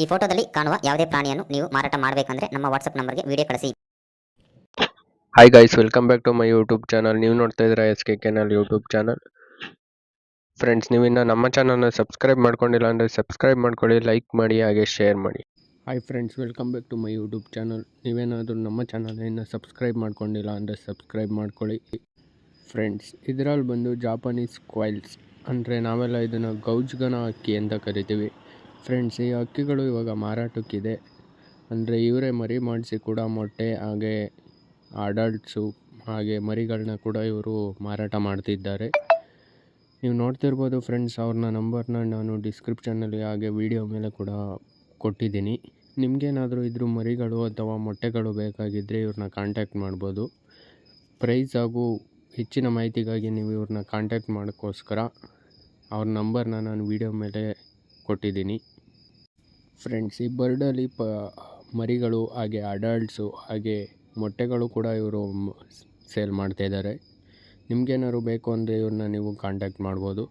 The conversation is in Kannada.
ಈ ಫೋಟೋದಲ್ಲಿ ಕಾಣುವ ಯಾವುದೇ ಪ್ರಾಣಿಯನ್ನು ನೀವು ಮಾರಾಟ ಮಾಡಬೇಕಂದ್ರೆ ನಮ್ಮ ವಾಟ್ಸ್ಆಪ್ ನಂಬರ್ಗೆ ವಿಡಿಯೋ ಕಳಿಸಿ. Hi guys welcome back to my YouTube channel ನೀವು ನೋಡ್ತಾ ಇದ್ದೀರಾ S K channel YouTube channel friends ನೀವಿನ್ನ ನಮ್ಮ ಚಾನಲ್ನ ಸಬ್ಸ್ಕ್ರೈಬ್ ಮಾಡ್ಕೊಂಡಿಲ್ಲ ಅಂದರೆ ಸಬ್ಸ್ಕ್ರೈಬ್ ಮಾಡ್ಕೊಳ್ಳಿ ಲೈಕ್ ಮಾಡಿ ಹಾಗೆ ಶೇರ್ ಮಾಡಿ. Hi friends welcome back to my YouTube channel ನೀವೇನಾದರೂ ನಮ್ಮ ಚಾನಲನ್ನು ಸಬ್ಸ್ಕ್ರೈಬ್ ಮಾಡ್ಕೊಂಡಿಲ್ಲ ಅಂದರೆ ಸಬ್ಸ್ಕ್ರೈಬ್ ಮಾಡ್ಕೊಳ್ಳಿ. ಫ್ರೆಂಡ್ಸ್ ಇದರಲ್ಲಿ ಬಂದು ಜಾಪನೀಸ್ ಕ್ವಾಯಿಲ್ಸ್ ಅಂದರೆ ನಾವೆಲ್ಲ ಇದನ್ನು ಗೌಜ್ಗನ ಅಕ್ಕಿ ಅಂತ ಕರಿತೀವಿ. ಫ್ರೆಂಡ್ಸ್ ಈ ಹಕ್ಕಿಗಳು ಇವಾಗ ಮಾರಾಟಕ್ಕಿದೆ. ಅಂದರೆ ಇವರೇ ಮರಿ ಮಾಡಿಸಿ ಕೂಡ ಮೊಟ್ಟೆ, ಹಾಗೆ ಅಡಲ್ಟ್ಸು ಹಾಗೆ ಮರಿಗಳನ್ನ ಕೂಡ ಇವರು ಮಾರಾಟ ಮಾಡ್ತಿದ್ದಾರೆ. ನೀವು ನೋಡ್ತಿರ್ಬೋದು ಫ್ರೆಂಡ್ಸ್ ಅವ್ರನ್ನ ನಂಬರ್ನ ನಾನು ಡಿಸ್ಕ್ರಿಪ್ಷನಲ್ಲಿ ಹಾಗೆ ವಿಡಿಯೋ ಮೇಲೆ ಕೂಡ ಕೊಟ್ಟಿದ್ದೀನಿ. ನಿಮಗೇನಾದರೂ ಇದ್ರ ಮರಿಗಳು ಅಥವಾ ಮೊಟ್ಟೆಗಳು ಬೇಕಾಗಿದ್ದರೆ ಇವ್ರನ್ನ ಕಾಂಟ್ಯಾಕ್ಟ್ ಮಾಡ್ಬೋದು. ಪ್ರೈಸ್ ಹಾಗೂ ಹೆಚ್ಚಿನ ಮಾಹಿತಿಗಾಗಿ ನೀವು ಇವ್ರನ್ನ ಕಾಂಟ್ಯಾಕ್ಟ್ ಮಾಡೋಕ್ಕೋಸ್ಕರ ಅವ್ರ ನಂಬರ್ನ ನಾನು ವಿಡಿಯೋ ಮೇಲೆ ಕೊಟ್ಟಿದ್ದೀನಿ. ಫ್ರೆಂಡ್ಸ್ ಈ ಬರ್ಡಲ್ಲಿ ಪ, ಮರಿಗಳು, ಹಾಗೆ ಅಡಲ್ಟ್ಸು ಹಾಗೆ ಮೊಟ್ಟೆಗಳು ಕೂಡ ಇವರು ಸೇಲ್ ಮಾಡ್ತಾಯಿದ್ದಾರೆ ನಿಮಗೇನಾದ್ರು ಬೇಕು ಅಂದರೆ ಇವ್ರನ್ನ ನೀವು ಕಾಂಟ್ಯಾಕ್ಟ್ ಮಾಡ್ಬೋದು.